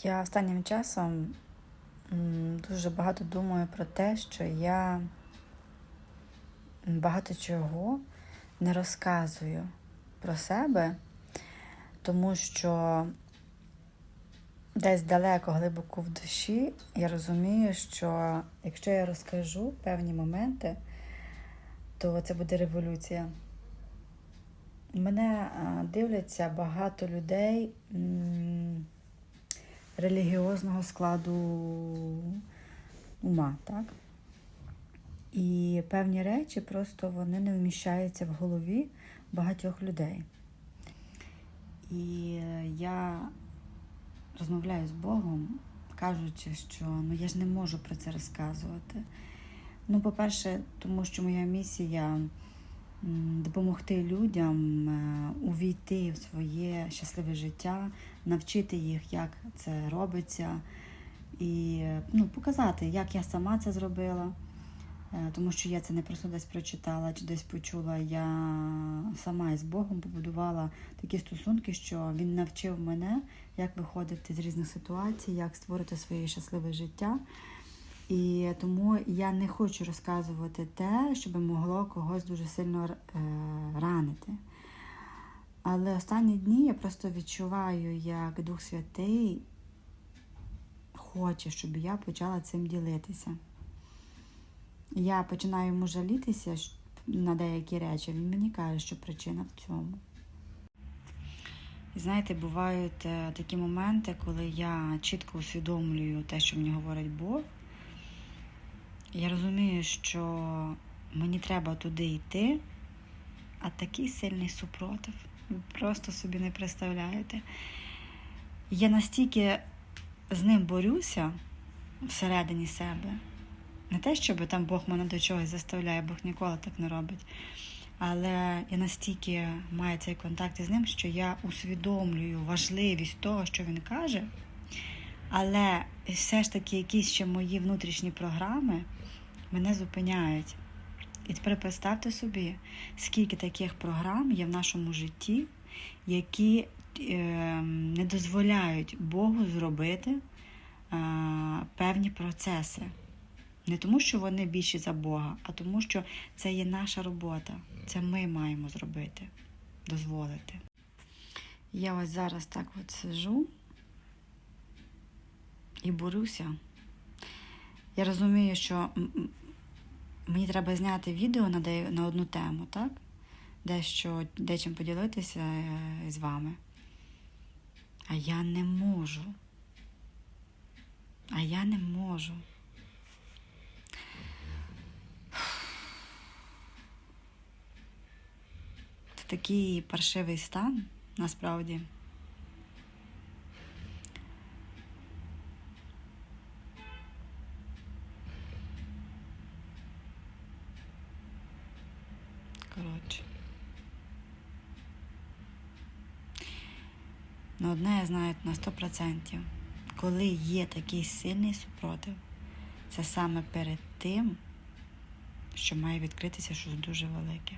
Я останнім часом дуже багато думаю про те, що я багато чого не розказую про себе, тому що десь далеко, глибоко в душі я розумію, що якщо я розкажу певні моменти, то це буде революція. Мене дивляться багато людей релігіозного складу ума, так? І певні речі просто вони не вміщаються в голові багатьох людей. І я розмовляю з Богом, кажучи, що ну, я ж не можу про це розказувати. Ну, по-перше, тому що моя місія допомогти людям е, увійти в своє щасливе життя, навчити їх, як це робиться, і е, ну, показати, як я сама це зробила. Е, Тому що я це не просто десь прочитала чи десь почула. Я сама із Богом побудувала такі стосунки, що він навчив мене, як виходити з різних ситуацій, як створити своє щасливе життя. І тому я не хочу розказувати те, щоб могло когось дуже сильно е, ранити. Але останні дні я просто відчуваю, як Дух Святий хоче, щоб я почала цим ділитися. Я починаю йому жалітися на деякі речі. Він мені каже, що причина в цьому. І знаєте, бувають е, такі моменти, коли я чітко усвідомлюю те, що мені говорить Бог. Я розумію, що мені треба туди йти, а такий сильний супротив. Ви просто собі не представляєте. Я настільки з ним борюся всередині себе. Не те, щоб там Бог мене до чогось заставляє, Бог ніколи так не робить. Але я настільки маю цей контакт із ним, що я усвідомлюю важливість того, що він каже. Але все ж таки якісь ще мої внутрішні програми мене зупиняють. І тепер представте собі, скільки таких програм є в нашому житті, які е, не дозволяють Богу зробити е, певні процеси. Не тому, що вони більші за Бога, а тому, що це є наша робота. Це ми маємо зробити, дозволити. Я ось зараз так от сижу і борюся. Я розумію, що мені треба зняти відео на, де, на одну тему, так? Дещо, дечим поділитися е, з вами. А я не можу. А я не можу. Це такий паршивий стан, насправді. Коротше. Ну, одне я знаю на 100%. Коли є такий сильний супротив, це саме перед тим, що має відкритися щось дуже велике.